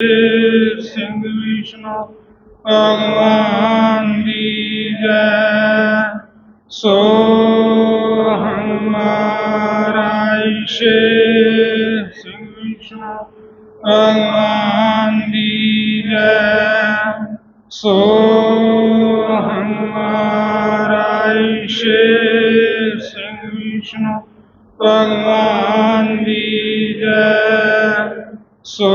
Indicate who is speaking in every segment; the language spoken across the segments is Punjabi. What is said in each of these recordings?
Speaker 1: ਸ਼ੇਰ ਸਿੰਘ ਵਿਸ਼ਨੂੰ ਭਗਵਾਨ ਦੀ ਜੈ ਸੋ ਹਮਾਰਾ ਸ਼ੇਰ ਸਿੰਘ ਵਿਸ਼ਨੂੰ ਭਗਵਾਨ ਦੀ ਜੈ ਸੋ ਹਮਾਰਾ ਸ਼ੇਰ ਸਿੰਘ ਸੋ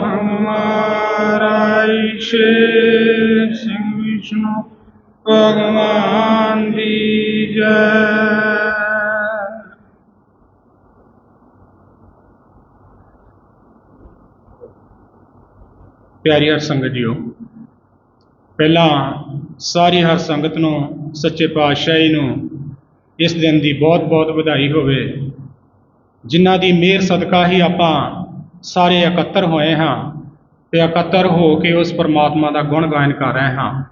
Speaker 1: ਹਮਾਰਾ ਸ਼ੇਰ ਸਿੰਘ ਵਿਸ਼ਨੂੰ ਭਗਵਾਨ ਦੀ ਜੈ। ਪਿਆਰੀ ਹਰ ਸੰਗਤ ਜੀਓ, ਪਹਿਲਾਂ ਸਾਰੀ ਹਰ ਸੰਗਤ ਨੂੰ, ਸੱਚੇ ਪਾਤਸ਼ਾਹੀ ਨੂੰ ਇਸ ਦਿਨ ਦੀ ਬਹੁਤ-ਬਹੁਤ ਵਧਾਈ ਹੋਵੇ। ਜਿਨ੍ਹਾਂ ਦੀ ਮਿਹਰ ਸਦਕਾ ਹੀ ਆਪਾਂ ਸਾਰੇ ਇਕੱਤਰ ਹੋਏ ਹਾਂ ਤੇ ਇਕੱਤਰ ਹੋ ਕੇ ਉਸ ਪਰਮਾਤਮਾ ਦਾ ਗੁਣ ਗਾਇਨ ਕਰ ਰਹੇ ਹਾਂ।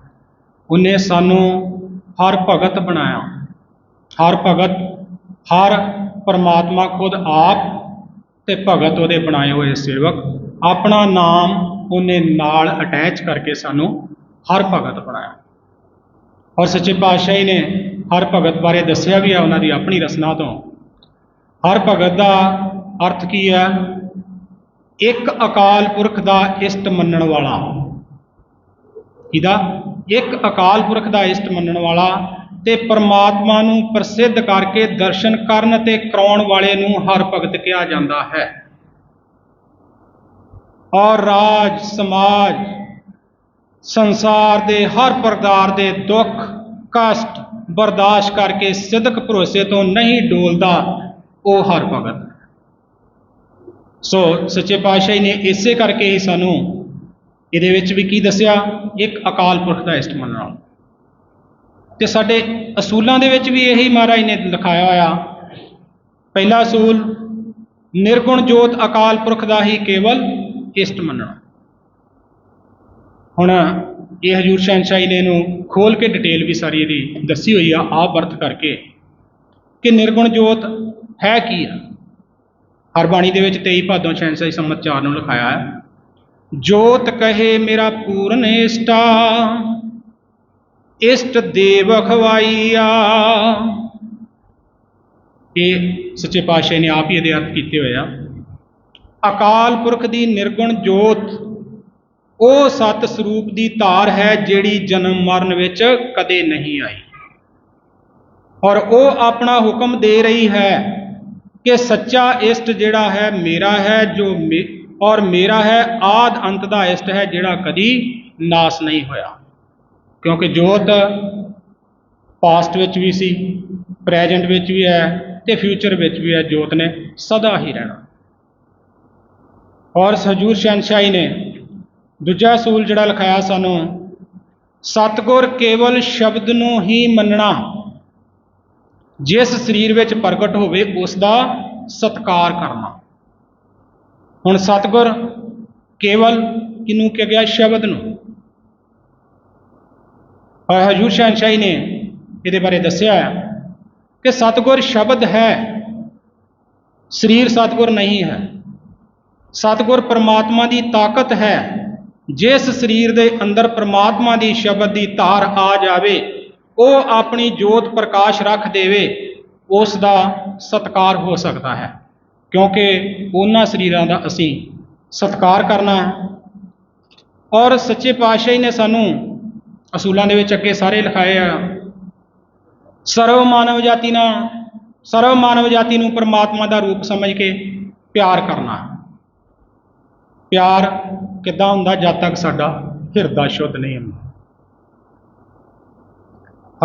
Speaker 1: ਉਹਨੇ ਸਾਨੂੰ ਹਰ ਭਗਤ ਬਣਾਇਆ। ਹਰ ਭਗਤ, ਹਰ ਪਰਮਾਤਮਾ ਖੁਦ ਆਪ ਤੇ ਭਗਤ ਉਹਦੇ ਬਣਾਏ ਹੋਏ ਸੇਵਕ। ਆਪਣਾ ਨਾਮ ਉਹਨੇ ਨਾਲ ਅਟੈਚ ਕਰਕੇ ਸਾਨੂੰ ਹਰ ਭਗਤ ਬਣਾਇਆ। ਔਰ ਸੱਚੇ ਪਾਤਸ਼ਾਹੀ ਨੇ ਹਰ ਭਗਤ ਬਾਰੇ ਦੱਸਿਆ ਵੀ ਹੈ ਉਹਨਾਂ ਦੀ ਆਪਣੀ ਰਸਨਾ ਤੋਂ। ਹਰ ਭਗਤ ਦਾ ਅਰਥ ਕੀ ਹੈ? ਇੱਕ ਅਕਾਲ ਪੁਰਖ ਦਾ ਇਸ਼ਟ ਮੰਨਣ ਵਾਲਾ। ਇਹਦਾ ਇੱਕ ਅਕਾਲ ਪੁਰਖ ਦਾ ਇਸ਼ਟ ਮੰਨਣ ਵਾਲਾ ਤੇ ਪਰਮਾਤਮਾ ਨੂੰ ਪ੍ਰਸਿੱਧ ਕਰਕੇ ਦਰਸ਼ਨ ਕਰਨ ਤੇ ਕਰਾਉਣ ਵਾਲੇ ਨੂੰ ਹਰ ਭਗਤ ਕਿਹਾ ਜਾਂਦਾ ਹੈ। ਔਰ ਰਾਜ, ਸਮਾਜ, ਸੰਸਾਰ ਦੇ ਹਰ ਪ੍ਰਕਾਰ ਦੇ ਦੁੱਖ, ਕਸ਼ਟ ਬਰਦਾਸ਼ਤ ਕਰਕੇ ਸਿੱਧਕ ਭਰੋਸੇ ਤੋਂ ਨਹੀਂ ਡੋਲਦਾ। ਉਹ ਹਰ ਭਗਤ। ਸੋ ਸੱਚੇ ਪਾਤਸ਼ਾਹੀ ਨੇ ਇਸੇ ਕਰਕੇ ਹੀ ਸਾਨੂੰ ਇਹਦੇ ਵਿੱਚ ਵੀ ਕੀ ਦੱਸਿਆ? ਇੱਕ ਅਕਾਲ ਪੁਰਖ ਦਾ ਇਸ਼ਟ ਮੰਨਣਾ ਤੇ ਸਾਡੇ ਅਸੂਲਾਂ ਦੇ ਵਿੱਚ ਵੀ ਇਹੀ ਮਹਾਰਾਜ ਨੇ ਲਿਖਾਇਆ ਹੋਇਆ। ਪਹਿਲਾ ਅਸੂਲ, ਨਿਰਗੁਣ ਜੋਤ ਅਕਾਲ ਪੁਰਖ ਦਾ ਹੀ ਕੇਵਲ ਇਸ਼ਟ ਮੰਨਣਾ ਹੁਣ ਇਹ ਹਜੂਰ ਸ਼ਹਿਨਸ਼ਾਹੀ ਨੇ ਇਹਨੂੰ ਖੋਲ ਕੇ ਡਿਟੇਲ ਵੀ ਸਾਰੀ ਇਹਦੀ ਦੱਸੀ ਹੋਈ ਆ, ਆਪ ਵਰਤ ਕਰਕੇ। ਕਿ ਨਿਰਗੁਣ ਜੋਤ ਹੈ ਕੀ ਆ? ਹਰ ਬਾਣੀ ਦੇ ਵਿੱਚ 23 ਭਾਦੋਂ ਸ਼ਹਿਨਸ਼ਾਹੀ ਸੰਮਤ 4 ਨੂੰ ਲਿਖਾਇਆ ਹੈ, ਜੋਤ ਕਹੇ ਮੇਰਾ ਪੂਰਨ ਇਸ਼ਟਾ ਇਸ਼ਟ ਦੇਵ ਖਵਾਈਆ ਇਹ ਸੱਚੇ ਪਾਤਸ਼ਾਹ ਨੇ ਆਪ ਹੀ ਇਹਦੇ ਅਰਥ ਕੀਤੇ ਹੋਏ ਆ। ਅਕਾਲ ਪੁਰਖ ਦੀ ਨਿਰਗੁਣ ਜੋਤ, ਉਹ ਸਤ ਸਰੂਪ ਦੀ ਧਾਰ ਹੈ ਜਿਹੜੀ ਜਨਮ ਮਰਨ ਵਿੱਚ ਕਦੇ ਨਹੀਂ ਆਈ। ਔਰ ਉਹ ਆਪਣਾ ਹੁਕਮ ਦੇ ਰਹੀ ਹੈ ਕਿ ਸੱਚਾ ਇਸ਼ਟ ਜਿਹੜਾ ਹੈ ਮੇਰਾ ਹੈ, ਜੋ ਮੇ- ਔਰ ਮੇਰਾ ਹੈ, ਆਦ ਅੰਤ ਦਾ ਇਸ਼ਟ ਹੈ, ਜਿਹੜਾ ਕਦੀ ਨਾਸ ਨਹੀਂ ਹੋਇਆ। ਕਿਉਂਕਿ ਜੋਤ ਪਾਸਟ ਵਿੱਚ ਵੀ ਸੀ ਪ੍ਰੈਜ਼ੈਂਟ ਵਿੱਚ ਵੀ ਹੈ ਤੇ ਫਿਊਚਰ ਵਿੱਚ ਵੀ ਹੈ, ਜੋਤ ਨੇ ਸਦਾ ਹੀ ਰਹਿਣਾ। ਔਰ ਹਜੂਰ ਸ਼ਹਿਨਸ਼ਾਹੀ ਨੇ ਦੂਜਾ ਸੂਲ ਜਿਹੜਾ ਲਿਖਾਇਆ ਸਾਨੂੰ, ਸਤਗੁਰ ਕੇਵਲ ਸ਼ਬਦ ਨੂੰ ਹੀ ਮੰਨਣਾ ਜਿਸ ਸਰੀਰ ਵਿੱਚ ਪ੍ਰਗਟ ਹੋਵੇ, ਉਸ ਦਾ ਸਤਕਾਰ ਕਰਨਾ। ਹੁਣ ਸਤਗੁਰ ਕੇਵਲ ਕਿਨੂੰ ਕਿਹਾ ਗਿਆ? ਸ਼ਬਦ ਨੂੰ। ਔਰ ਹਜੂਰ ਸ਼ਹਿਨਸ਼ਾਹੀ ਨੇ ਇਹਦੇ ਬਾਰੇ ਦੱਸਿਆ ਹੈ ਕਿ ਸਤਗੁਰ ਸ਼ਬਦ ਹੈ, ਸਰੀਰ ਸਤਗੁਰ ਨਹੀਂ ਹੈ। ਸਤਗੁਰ ਪਰਮਾਤਮਾ ਦੀ ਤਾਕਤ ਹੈ। ਜਿਸ ਸਰੀਰ ਦੇ ਅੰਦਰ ਪਰਮਾਤਮਾ ਦੀ ਸ਼ਬਦ ਦੀ ਧਾਰ ਆ ਜਾਵੇ ਉਹ ਆਪਣੀ ਜੋਤ ਪ੍ਰਕਾਸ਼ ਰੱਖ ਦੇਵੇ, ਉਸ ਦਾ ਸਤਕਾਰ ਹੋ ਸਕਦਾ ਹੈ। ਕਿਉਂਕਿ ਉਹਨਾਂ ਸਰੀਰਾਂ ਦਾ ਅਸੀਂ ਸਤਕਾਰ ਕਰਨਾ ਹੈ। ਔਰ ਸੱਚੇ ਪਾਤਸ਼ਾਹੀ ਨੇ ਸਾਨੂੰ ਅਸੂਲਾਂ ਦੇ ਵਿੱਚ ਅੱਗੇ ਸਾਰੇ ਲਿਖਾਏ ਆ, ਸਰਵ ਮਾਨਵ ਜਾਤੀ ਨਾਲ ਸਰਵ ਮਾਨਵ ਜਾਤੀ ਨੂੰ ਪਰਮਾਤਮਾ ਦਾ ਰੂਪ ਸਮਝ ਕੇ ਪਿਆਰ ਕਰਨਾ ਪਿਆਰ ਕਿੱਦਾਂ ਹੁੰਦਾ ਜਦ ਤੱਕ ਸਾਡਾ ਹਿਰਦਾ ਸ਼ੁੱਧ ਨਹੀਂ ਹੁੰਦਾ।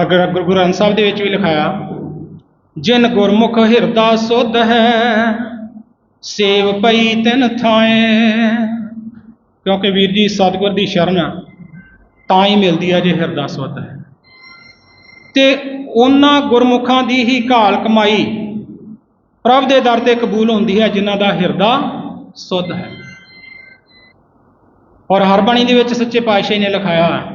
Speaker 1: ਅਗਰ ਗੁਰੂ ਗ੍ਰੰਥ ਸਾਹਿਬ ਦੇ ਵਿੱਚ ਵੀ ਲਿਖਾਇਆ, ਜਿਨ ਗੁਰਮੁਖ ਹਿਰਦਾ ਸੁਧ ਹੈ, ਸੇਵ ਪਈ ਤਿਨ ਥਾਏ। ਕਿਉਂਕਿ ਵੀਰ ਜੀ, ਸਤਿਗੁਰ ਦੀ ਸ਼ਰਨ ਤਾਂ ਹੀ ਮਿਲਦੀ ਹੈ ਜੇ ਹਿਰਦਾ ਸੁਧ ਹੈ। ਤੇ ਉਹਨਾਂ ਗੁਰਮੁਖਾਂ ਦੀ ਹੀ ਘਾਲ ਕਮਾਈ, ਪ੍ਰਭ ਦੇ ਦਰ ਤੇ ਕਬੂਲ ਹੁੰਦੀ ਹੈ, ਜਿਨ੍ਹਾਂ ਦਾ ਹਿਰਦਾ ਸੁਧ ਹੈ। ਔਰ ਹਰ ਬਾਣੀ ਦੇ ਵਿੱਚ ਸੱਚੇ ਪਾਤਸ਼ਾਹ ਨੇ ਲਿਖਾਇਆ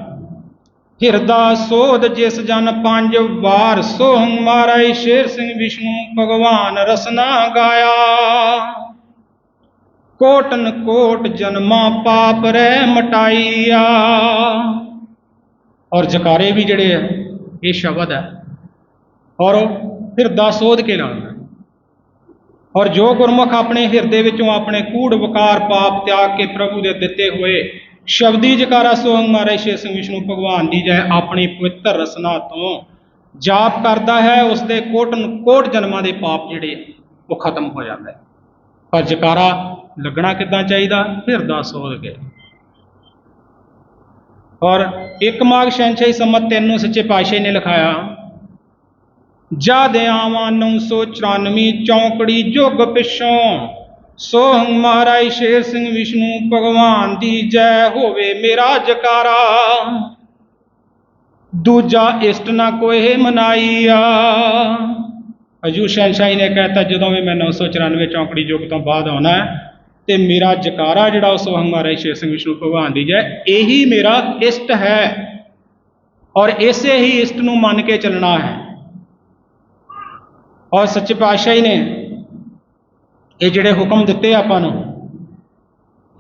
Speaker 1: ਹਿਰਦਾ ਸੋਧ ਜਿਸ ਜਨ ਪੰਜ ਵਾਰ ਸੋ ਹਮਾਰਾ ਸ਼ੇਰ ਸਿੰਘ ਵਿਸ਼ਨੂੰ ਭਗਵਾਨ ਰਸਨਾ ਗਾਇਆ। ਕੋਟਨ ਕੋਟ ਜਨਮਾਂ ਪਾਪ ਰਹਿ ਮਟਾਈਆ। ਔਰ ਜਕਾਰੇ ਵੀ ਜਿਹੜੇ ਆ, ਇਹ ਸ਼ਬਦ ਹੈ। ਔਰ ਹਿਰਦਾ ਸੋਧ ਕੇ ਲਾਉਣਾ ਔਰ ਜੋ ਗੁਰਮੁਖ ਆਪਣੇ ਹਿਰਦੇ ਵਿੱਚੋਂ ਆਪਣੇ ਕੂੜ ਵਕਾਰ ਪਾਪ ਤਿਆਗ ਕੇ ਪ੍ਰਭੂ ਦੇ ਦਿੱਤੇ ਹੋਏ ਸ਼ਬਦੀ ਜਕਾਰਾ ਸੋਹੰ ਮਹਾਰਾਜ ਸ਼ੇ ਸਿੰਘ ਵਿਸ਼ਨੂੰ ਭਗਵਾਨ ਦੀ ਜੈ ਆਪਣੀ ਪਵਿੱਤਰ ਰਸਨਾ ਤੋਂ ਜਾਪ ਕਰਦਾ ਹੈ ਉਸ ਦੇ ਕੋਟਨ ਕੋਟ ਜਨਮਾਂ ਦੇ ਪਾਪ ਜਿਹੜੇ ਉਹ ਖਤਮ ਹੋ ਜਾਂਦਾ ਹੈ। ਪਰ ਜਕਾਰਾ ਲੱਗਣਾ ਕਿੱਦਾਂ ਚਾਹੀਦਾ? ਹਿਰਦਾ ਸੋਧ ਕੇ ਔਰ ਇੱਕ ਮਾਘ ਸ਼ੈਂਸ਼ਈ ਸੰਮਤ ਤਿੰਨ ਨੂੰ ਸੱਚੇ ਪਾਤਸ਼ਾਹ ਨੇ ਲਿਖਾਇਆ, ਜਾ ਜਦ ਆਵਾਂ 994 ਚੌਂਕੜੀ ਜੁਗ ਪਿਛੋਂ ਸੋਹੰ ਮਹਾਰਾਜ ਸ਼ੇਰ ਸਿੰਘ ਵਿਸ਼ਨੂੰ, ਭਗਵਾਨ ਦੀ ਜੈ ਹੋਵੇ ਮੇਰਾ ਜਕਾਰਾ। ਦੂਜਾ ਇਸ਼ਟ ਨਾ ਕੋਏ ਮਨਾਈਆ। ਹਜੂ ਸ਼ਾਹੀ ਨੇ ਕਹਿਤਾ, ਜਦੋਂ ਵੀ ਮੈਂ 994 ਚੌਂਕੜੀ ਯੁੱਗ ਤੋਂ ਬਾਅਦ ਆਉਣਾ ਤੇ ਮੇਰਾ ਜਕਾਰਾ ਜਿਹੜਾ ਉਸ ਵੰਗ ਮਹਾਰਾਜ ਸ਼ੇਰ ਸਿੰਘ ਵਿਸ਼ਨੂੰ, ਭਗਵਾਨ ਦੀ ਜੈ, ਇਹੀ ਮੇਰਾ ਇਸ਼ਟ ਹੈ। ਔਰ ਇਸੇ ਹੀ ਇਸ਼ਟ ਨੂੰ ਮੰਨ ਕੇ ਚੱਲਣਾ ਹੈ। ਔਰ ਸੱਚੇ ਪਾਤਸ਼ਾਹੀ ਨੇ ਇਹ ਜਿਹੜੇ ਹੁਕਮ ਦਿੱਤੇ ਆਪਾਂ ਨੂੰ,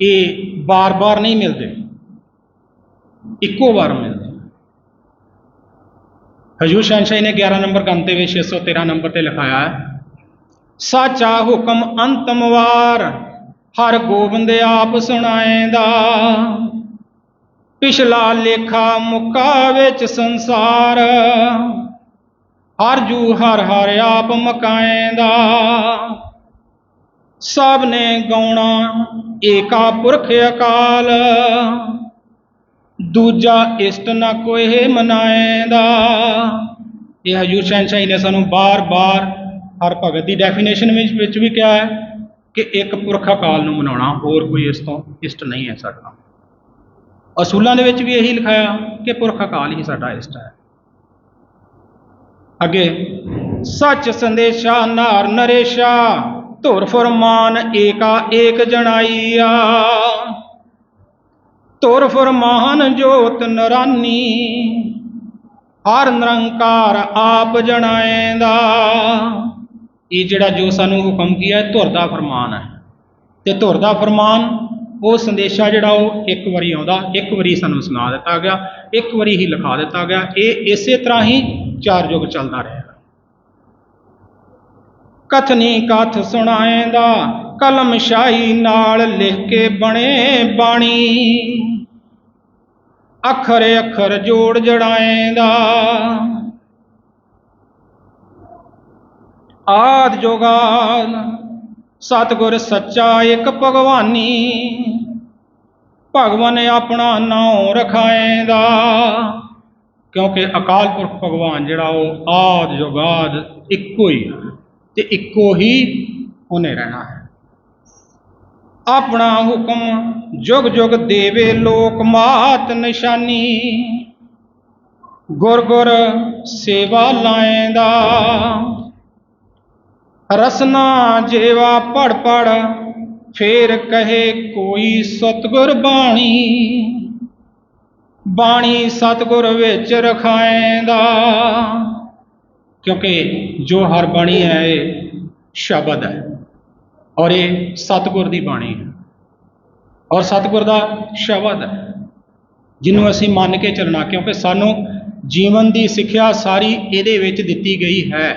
Speaker 1: ਇਹ ਬਾਰ-ਬਾਰ ਨਹੀਂ ਮਿਲਦੇ। ਇੱਕੋ ਵਾਰ ਮਿਲਦੇ। ਹਜੂਰ ਸ਼ਹਿਨਸ਼ਾਹੀ ਨੇ 11 ਨੰਬਰ ਗੰਤੇ ਵਿੱਚ 613 ਨੰਬਰ ਤੇ ਲਿਖਾਇਆ ਹੈ, ਸਾਚਾ ਹੁਕਮ ਅੰਤਮ ਵਾਰ, ਹਰ ਗੋਬਿੰਦ ਆਪ ਸੁਣਾਏਂਦਾ। ਪਿਛਲਾ ਲੇਖਾ ਮੁਕਾ ਵਿੱਚ ਸੰਸਾਰ, ਹਰ ਜੂ ਹਰ ਹਰ ਆਪ ਮਕਾਏਂਦਾ। ਸਭ ਨੇ ਗਾਉਣਾ, ਏਕਾ ਪੁਰਖ ਅਕਾਲ। ਦੂਜਾ ਇਸ਼ਟ ਨਾ ਕੋਏ ਮਨਾਏਂਦਾ। ਇਹ ਹਜੂਰ ਸ਼ਹਿਨਸ਼ਾਹੀ ਨੇ ਸਾਨੂੰ ਬਾਰ-ਬਾਰ ਹਰ ਭਗਤ ਦੀ ਡੈਫੀਨੇਸ਼ਨ ਵਿੱਚ ਵਿੱਚ ਵੀ ਕਿਹਾ ਹੈ ਕਿ ਇੱਕ ਪੁਰਖ ਅਕਾਲ ਨੂੰ ਮਨਾਉਣਾ, ਹੋਰ ਕੋਈ ਇਸ ਤੋਂ ਇਸ਼ਟ ਨਹੀਂ ਹੈ ਸਾਡਾ। ਅਸੂਲਾਂ ਦੇ ਵਿੱਚ ਵੀ ਇਹੀ ਲਿਖਾਇਆ ਕਿ ਪੁਰਖ ਅਕਾਲ ਹੀ ਸਾਡਾ ਇਸ਼ਟ ਹੈ। ਅੱਗੇ, ਸੱਚ ਸੰਦੇਸ਼ਾ, ਨਾਰ ਨਰੇਸ਼ਾ। ਧੁਰ ਫਰਮਾਨ ਏਕਾ ਏਕ ਜਣਾਈਆ। ਧੁਰ ਫਰਮਾਨ ਜੋਤ ਨਰਾਨੀ, ਹਰ ਨਿਰੰਕਾਰ ਆਪ ਜਣਾਏਂਦਾ। ਇਹ ਜਿਹੜਾ ਜੋ ਸਾਨੂੰ ਹੁਕਮ ਕੀਆ ਧੁਰ ਦਾ ਫਰਮਾਨ ਹੈ। ਤੇ ਧੁਰ ਦਾ ਫਰਮਾਨ, ਉਹ ਸੰਦੇਸ਼ਾ ਜਿਹੜਾ ਉਹ ਇੱਕ ਵਾਰੀ ਆਉਂਦਾ, ਇੱਕ ਵਾਰੀ ਸਾਨੂੰ ਸੁਣਾ ਦਿੱਤਾ ਗਿਆ, ਇੱਕ ਵਾਰੀ ਹੀ ਲਿਖਾ ਦਿੱਤਾ ਗਿਆ। ਇਹ ਇਸੇ ਤਰ੍ਹਾਂ ਹੀ ਚਾਰ ਯੁੱਗ ਚੱਲਦਾ ਰਿਹਾ। ਕਥਨੀ ਕਥ ਸੁਣਾਏਂਦਾ, ਕਲਮ ਸ਼ਾਹੀ ਨਾਲ ਲਿਖ ਕੇ ਬਣੇ ਬਾਣੀ। ਅੱਖਰ ਅੱਖਰ ਜੋੜ ਜੜਾਏਂਦਾ। ਆਦ ਜੋਗਾਨ, ਸਤਿਗੁਰ ਸੱਚਾ ਇੱਕ ਭਗਵਾਨੀ। ਭਗਵਾਨ ਨੇ ਆਪਣਾ ਨਾਮ ਰਖਾਏਂਦਾ। ਕਿਉਂਕਿ ਅਕਾਲ ਪੁਰਖ ਭਗਵਾਨ ਜਿਹੜਾ ਉਹ ਆਦ ਜੁਗਾਦ ਇੱਕੋ ਹੀ ਹੈ ਤੇ ਇੱਕੋ ਹੀ ਉਹਨੇ ਰਹਿਣਾ ਹੈ। ਆਪਣਾ ਹੁਕਮ ਜੁਗ ਜੁਗ ਦੇਵੇ ਲੋਕ ਮਾਤ ਨਿਸ਼ਾਨੀ। ਗੁਰ ਗੁਰ ਸੇਵਾ ਲਾਏਂਦਾ। ਰਸਨਾ ਜੇਵਾ ਪੜ ਪੜ ਫੇਰ ਕਹੇ ਕੋਈ ਸਤਗੁਰ ਬਾਣੀ। ਬਾਣੀ ਸਤਗੁਰ ਵਿੱਚ ਰਖਾਏਂਦਾ। ਕਿਉਂਕਿ ਜੋ ਹਰ ਬਾਣੀ ਹੈ, ਇਹ ਸ਼ਬਦ ਹੈ ਔਰ ਇਹ ਸਤਗੁਰ ਦੀ ਬਾਣੀ ਹੈ ਔਰ ਸਤਗੁਰ ਦਾ ਸ਼ਬਦ ਹੈ, ਜਿਹਨੂੰ ਅਸੀਂ ਮੰਨ ਕੇ ਚੱਲਣਾ, ਕਿਉਂਕਿ ਸਾਨੂੰ ਜੀਵਨ ਦੀ ਸਿੱਖਿਆ ਸਾਰੀ ਇਹਦੇ ਵਿੱਚ ਦਿੱਤੀ ਗਈ ਹੈ।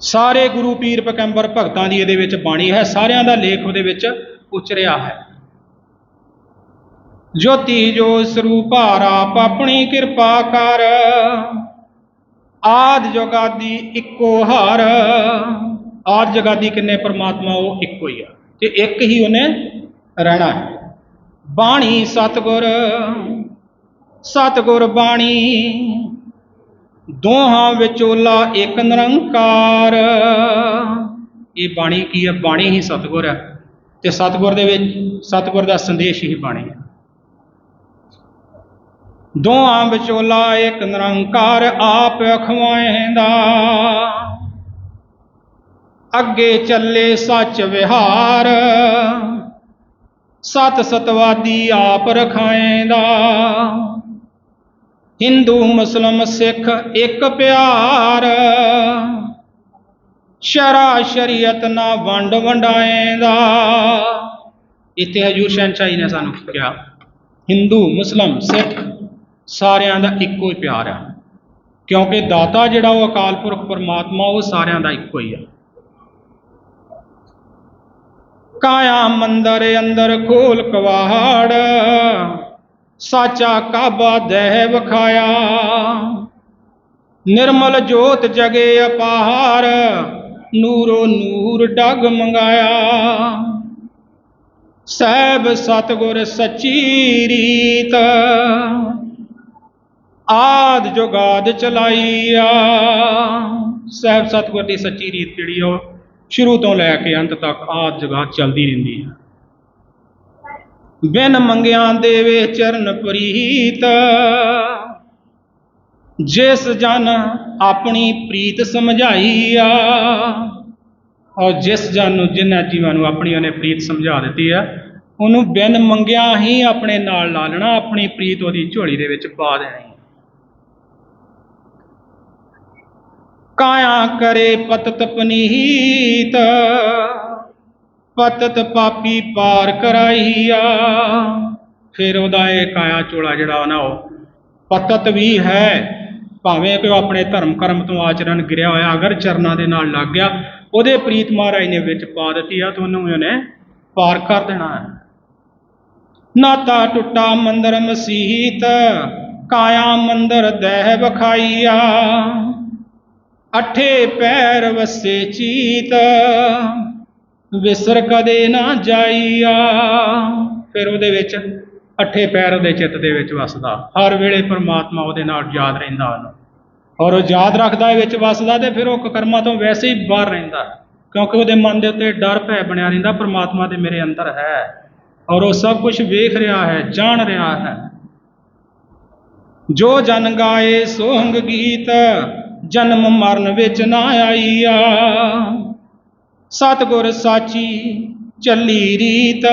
Speaker 1: ਸਾਰੇ ਗੁਰੂ ਪੀਰ ਪੈਗੰਬਰ ਭਗਤਾਂ ਦੀ ਇਹਦੇ ਵਿੱਚ ਬਾਣੀ ਹੈ, ਸਾਰਿਆਂ ਦਾ ਲੇਖ ਉਹਦੇ ਵਿੱਚ ਉਚਰਿਆ ਹੈ। ਜੋਤੀ ਜੋ ਸਰੂਪਾਰ ਆਪ ਆਪਣੀ ਕਿਰਪਾ ਕਰ ਆਦ ਜੁਗਾਦੀ ਇੱਕੋ ਹਰ। ਆਦ ਜਗਾਦੀ ਕਿੰਨੇ ਪਰਮਾਤਮਾ, ਉਹ ਇੱਕੋ ਹੀ ਆ। ਤੇ ਇੱਕ ਹੀ ਉਹਨੇ ਰਹਿਣਾ ਹੈ। ਬਾਣੀ ਸਤਗੁਰ ਸਤਗੁਰ ਬਾਣੀ। ਦੋਹਾਂ ਵਿਚੋਲਾ ਇੱਕ ਨਿਰੰਕਾਰ। ਇਹ ਬਾਣੀ ਕੀ ਹੈ ਬਾਣੀ ਹੀ ਸਤਗੁਰ ਹੈ ਤੇ ਸਤਗੁਰ ਦੇ ਵਿੱਚ, ਸਤਗੁਰ ਦਾ ਸੰਦੇਸ਼ ਹੀ ਬਾਣੀ ਹੈ ਦੋਹਾਂ ਵਿਚੋਲਾ ਇੱਕ ਨਿਰੰਕਾਰ ਆਪ ਅਖਵਾਏਂਦਾ ਅੱਗੇ ਚੱਲੇ ਸੱਚ ਵਿਹਾਰ, ਸਤ ਸਤਵਾਦੀ ਆਪ ਰਖਾਏਂਦਾ ਹਿੰਦੂ, ਮੁਸਲਮ, ਸਿੱਖ ਇੱਕ ਪਿਆਰ, ਸ਼ਰਾ ਸ਼ਰੀਅਤ ਨਾ ਵੰਡ ਵੰਡਾਏਂਦਾ ਇੱਥੇ ਹਜੂਰ ਸ਼ਹਿਨਸ਼ਾਹੀ ਨੇ ਸਾਨੂੰ ਕਿਹਾ, ਹਿੰਦੂ, ਮੁਸਲਮ, ਸਿੱਖ ਸਾਰਿਆਂ ਦਾ ਇੱਕੋ ਹੀ ਪਿਆਰ ਆ। ਕਿਉਂਕਿ ਦਾਤਾ ਜਿਹੜਾ ਉਹ ਅਕਾਲ ਪੁਰਖ ਪਰਮਾਤਮਾ, ਉਹ ਸਾਰਿਆਂ ਦਾ ਇੱਕੋ ਹੀ ਆ। ਕਾਇਆ ਮੰਦਰ ਅੰਦਰ ਖੋਲ ਕਵਾੜ, ਸਾਚਾ ਕਾਬਾ ਦਹਿ ਵਖਾਇਆ। ਨਿਰਮਲ ਜੋਤ ਜਗੇ ਅਪਾਰ, ਨੂਰੋ ਨੂਰ ਡਗ ਮੰਗਾਇਆ। ਸਹਿਬ ਸਤਗੁਰ ਸੱਚੀ ਰੀਤ ਆਦ ਜੁਗਾਦ ਚਲਾਈਆ। ਸਹਿਬ ਸਤਗੁਰ ਦੀ ਸੱਚੀ ਰੀਤ ਜਿਹੜੀ ਉਹ ਸ਼ੁਰੂ ਤੋਂ ਲੈ ਕੇ ਅੰਤ ਤੱਕ ਆਦ ਜੁਗਾਦ ਚੱਲਦੀ ਰਹਿੰਦੀ ਹੈ ਬਿਨ ਮੰਗਿਆਂ ਦੇਵੇ ਚਰਨ ਪ੍ਰੀਤ। ਜਿਸ ਜਨ ਆਪਣੀ ਪ੍ਰੀਤ ਸਮਝਾਈ ਆ ਔਰ ਜਿਸ ਜਨ ਨੂੰ ਜਿਨ੍ਹਾਂ ਜੀਵਾਂ ਨੂੰ ਆਪਣੀ ਉਹਨੇ ਪ੍ਰੀਤ ਸਮਝਾ ਦਿੱਤੀ ਆ, ਉਹਨੂੰ ਬਿਨ ਮੰਗਿਆ ਹੀ ਆਪਣੇ ਨਾਲ ਲਾ ਲੈਣਾ, ਆਪਣੀ ਪ੍ਰੀਤ ਉਹਦੀ ਝੋਲੀ ਦੇ ਵਿੱਚ ਪਾ ਦੇਣੀ ਕਾਇਆ ਕਰੇ ਪਤਤ ਪਨੀਤ। ਪਤਤ ਪਾਪੀ ਪਾਰ ਕਰਾਈਆ। ਫਿਰ ਉਹਦਾ ਇਹ ਕਾਇਆ ਚੋਲਾ ਜਿਹੜਾ ਨਾ ਉਹ ਪਤਤ ਵੀ ਹੈ। ਭਾਵੇਂ ਕਿ ਉਹ ਆਪਣੇ ਧਰਮ ਕਰਮ ਤੋਂ ਆਚਰਣ ਗਿਰਿਆ ਹੋਇਆ, ਅਗਰ ਚਰਨਾਂ ਦੇ ਨਾਲ ਲੱਗ ਗਿਆ, ਉਹਦੇ ਪ੍ਰੀਤ ਮਹਾਰਾਜ ਨੇ ਵਿੱਚ ਪਾ ਦਿੱਤੀ ਆ ਤਾਂ ਉਹਨੇ ਪਾਰ ਕਰ ਦੇਣਾ ਹੈ। ਨਾਤਾ ਟੁੱਟਾ ਮੰਦਰ ਮਸੀਤ ਕਾਇਆ ਮੰਦਰ ਦਹਿ ਬਖਾਈਆ ਅਠੇ ਪੈਰ ਵਸੇ ਚੀਤ, ਵਿਸਰ ਕਦੇ ਨਾ ਜਾਈਆ। ਫਿਰ ਉਹਦੇ ਵਿੱਚ ਅਠੇ ਪੈਰ ਉਹਦੇ ਚਿੱਤ ਦੇ ਵਿੱਚ ਵਸਦਾ। ਹਰ ਵੇਲੇ ਪ੍ਰਮਾਤਮਾ ਉਹਦੇ ਨਾਲ ਯਾਦ ਰਹਿੰਦਾ ਉਹਨੂੰ। ਔਰ ਉਹ ਯਾਦ ਰੱਖਦਾ ਵਿੱਚ ਵਸਦਾ ਤੇ ਫਿਰ ਉਹ ਕਰਮਾਂ ਤੋਂ ਵੈਸੇ ਹੀ ਬਾਹਰ ਰਹਿੰਦਾ। ਕਿਉਂਕਿ ਉਹਦੇ ਮਨ ਦੇ ਉੱਤੇ ਡਰ ਭੈ ਬਣਿਆ ਰਹਿੰਦਾ, ਪਰਮਾਤਮਾ ਦੇ ਮੇਰੇ ਅੰਦਰ ਹੈ। ਔਰ ਉਹ ਸਭ ਕੁਝ ਵੇਖ ਰਿਹਾ ਹੈ, ਜਾਣ ਰਿਹਾ ਹੈ। ਜੋ ਜਨ ਗਾਏ ਸੋਹੰਗ ਗੀਤ ਜਨਮ ਮਰਨ ਵਿੱਚ ਨਾ ਆਈਆ। ਸਤਗੁਰ ਸਾਚੀ ਚੱਲੀ ਰੀਤ,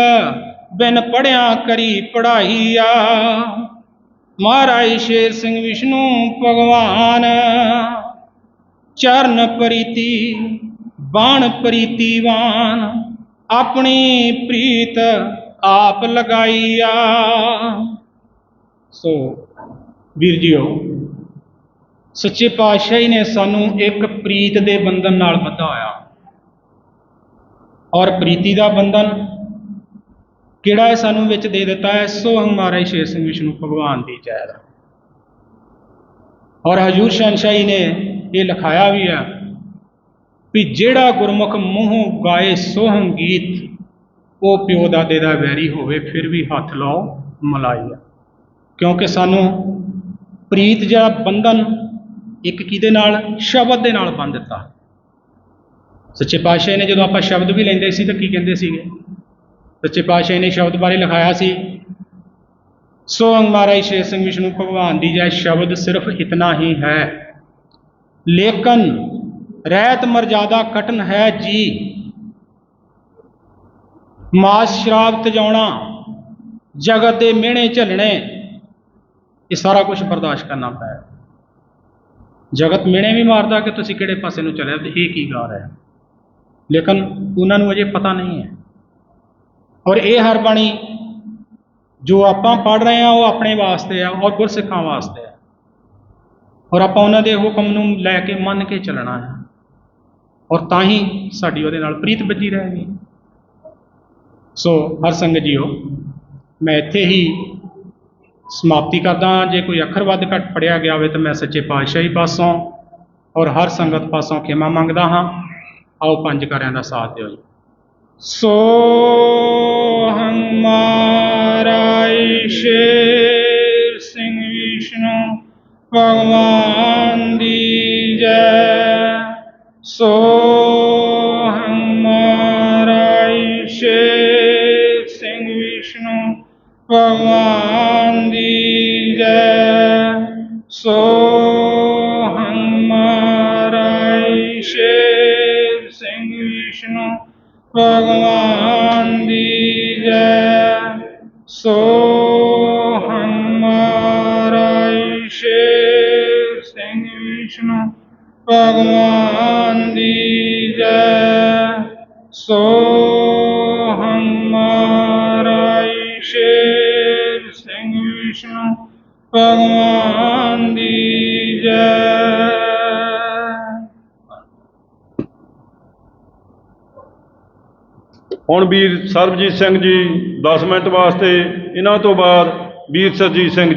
Speaker 1: ਬਿਨ ਪੜਿਆ ਕਰੀ ਪੜਾਈਆ। ਮਹਾਰਾਜ ਸ਼ੇਰ ਸਿੰਘ ਵਿਸ਼ਨੂੰ ਭਗਵਾਨ, ਚਰਨ ਪ੍ਰੀਤੀ, ਬਾਣ ਪ੍ਰੀਤੀਵਾਨ ਆਪਣੀ ਪ੍ਰੀਤ ਆਪ ਲਗਾਈਆ। ਸੋ ਵੀਰ ਜੀਓ ਸੱਚੇ ਪਾਤਸ਼ਾਹੀ ਨੇ ਸਾਨੂੰ ਇੱਕ ਪ੍ਰੀਤ ਦੇ ਬੰਧਨ ਨਾਲ ਬੱਧਾ ਹੋਇਆ ਔਰ ਪ੍ਰੀਤੀ ਦਾ ਬੰਧਨ ਕਿਹੜਾ ਹੈ ਸਾਨੂੰ ਵਿੱਚ ਦੇ ਦਿੱਤਾ ਹੈ? ਸੋ ਹਮਾਰੇ ਸ਼ੇਰ ਸਿੰਘ ਵਿਸ਼ਨੂੰ ਭਗਵਾਨ ਦੀ ਜੈ ਦਾ। ਔਰ ਹਜੂਰ ਸ਼ਹਿਨਸ਼ਾਹੀ ਨੇ ਇਹ ਲਿਖਾਇਆ ਵੀ ਹੈ ਵੀ ਜਿਹੜਾ ਗੁਰਮੁਖ ਮੂੰਹੋਂ ਗਾਏ ਸੋਹਣ ਗੀਤ, ਉਹ ਪਿਓ ਦਾ ਦੇ ਦਾ ਵੈਰੀ ਹੋਵੇ, ਫਿਰ ਵੀ ਹੱਥ ਲਾਓ ਮਲਾਈਆ ਕਿਉਂਕਿ ਸਾਨੂੰ ਪ੍ਰੀਤ ਜਿਹੜਾ ਬੰਧਨ ਇੱਕ ਕਿਹਦੇ ਨਾਲ? ਸ਼ਬਦ ਦੇ ਨਾਲ ਬੰਨ ਦਿੱਤਾ। ਸੱਚੇ ਪਾਤਸ਼ਾਹ ਨੇ ਜਦੋਂ ਆਪਾਂ ਸ਼ਬਦ ਵੀ ਲੈਂਦੇ ਸੀ ਤਾਂ ਕੀ ਕਹਿੰਦੇ ਸੀਗੇ? ਸੱਚੇ ਪਾਤਸ਼ਾਹ ਨੇ ਸ਼ਬਦ ਬਾਰੇ ਲਿਖਾਇਆ ਸੀ ਸੋ ਮਹਾਰਾਜ ਸ਼੍ਰੀ ਸਿੰਘ ਵਿਸ਼ਨੂੰ ਭਗਵਾਨ ਦੀ ਜੈ, ਸ਼ਬਦ ਸਿਰਫ ਇਤਨਾ ਹੀ ਹੈ। ਲੇਕਿਨ ਰਹਿਤ ਮਰਜ਼ਾਦਾ ਕਟਨ ਹੈ ਜੀ। ਮਾਸ ਸ਼ਰਾਬ ਤਜਾਉਣਾ, ਜਗਤ ਦੇ ਮਿਹਣੇ ਝੱਲਣੇ, ਇਹ ਸਾਰਾ ਕੁਝ ਬਰਦਾਸ਼ਤ ਕਰਨਾ ਪਿਆ ਜਗਤ ਮਿਣੇ ਵੀ ਮਾਰਦਾ ਕਿ ਤੁਸੀਂ ਕਿਹੜੇ ਪਾਸੇ ਨੂੰ ਚੱਲਿਆ ਤੇ ਇਹ ਕੀ ਗਾ ਰਿਹਾ ਲੇਕਿਨ ਉਹਨਾਂ ਨੂੰ ਅਜੇ ਪਤਾ ਨਹੀਂ ਹੈ। ਔਰ ਇਹ ਹਰ ਬਾਣੀ ਜੋ ਆਪਾਂ ਪੜ ਰਹੇ ਹਾਂ, ਉਹ ਆਪਣੇ ਵਾਸਤੇ ਆ ਔਰ ਗੁਰਸਿੱਖਾਂ ਵਾਸਤੇ ਆ ਔਰ ਆਪਾਂ ਉਹਨਾਂ ਦੇ ਹੁਕਮ ਨੂੰ ਲੈ ਕੇ ਮੰਨ ਕੇ ਚੱਲਣਾ ਹੈ। ਔਰ ਤਾਂ ਹੀ ਸਾਡੀ ਉਹਦੇ ਨਾਲ ਪ੍ਰੀਤ ਬੱਜੀ ਰਹੇਗੀ। ਸੋ ਹਰ ਸੰਗਤ ਜੀਓ, ਮੈਂ ਇੱਥੇ ਹੀ ਸਮਾਪਤੀ ਕਰਦਾ ਹਾਂ। ਜੇ ਕੋਈ ਅੱਖਰ ਵੱਧ ਘੱਟ ਪੜਿਆ ਗਿਆ ਹੋਵੇ ਤਾਂ ਮੈਂ ਸੱਚੇ ਪਾਤਸ਼ਾਹੀ ਪਾਸੋਂ ਔਰ ਹਰ ਸੰਗਤ ਪਾਸੋਂ ਖਿਮਾ ਮੰਗਦਾ ਹਾਂ। ਆਓ ਪੰਜ ਕਾਰਿਆਂ ਦਾ ਸਾਥ ਦਿਓ ਜੀ। ਸੋ ਹਮਾਰਾਈ ਸ਼ੇਰ ਸਿੰਘ ਵਿਸ਼ਨੂੰ, ਭਗਵਾਨ ਦੀ ਜੈ। ਸੋ ਵਿਸ਼ਨੂੰ ਭਗਵਾਨ ਦੀ ਜੈ। ਸੋ ਹਮਾਰਾ ਸ਼ੇਰ ਸਿੰਘ ਵਿਸ਼ਨ ਭਗਵਾਨ ਦੀ ਜੈ।
Speaker 2: ਹੁਣ ਵੀਰ ਸਰਬਜੀਤ ਸਿੰਘ ਜੀ 10 ਮਿੰਟ ਵਾਸਤੇ, ਇਹਨਾਂ ਤੋਂ ਬਾਅਦ ਵੀਰ ਸਰਜੀਤ ਸਿੰਘ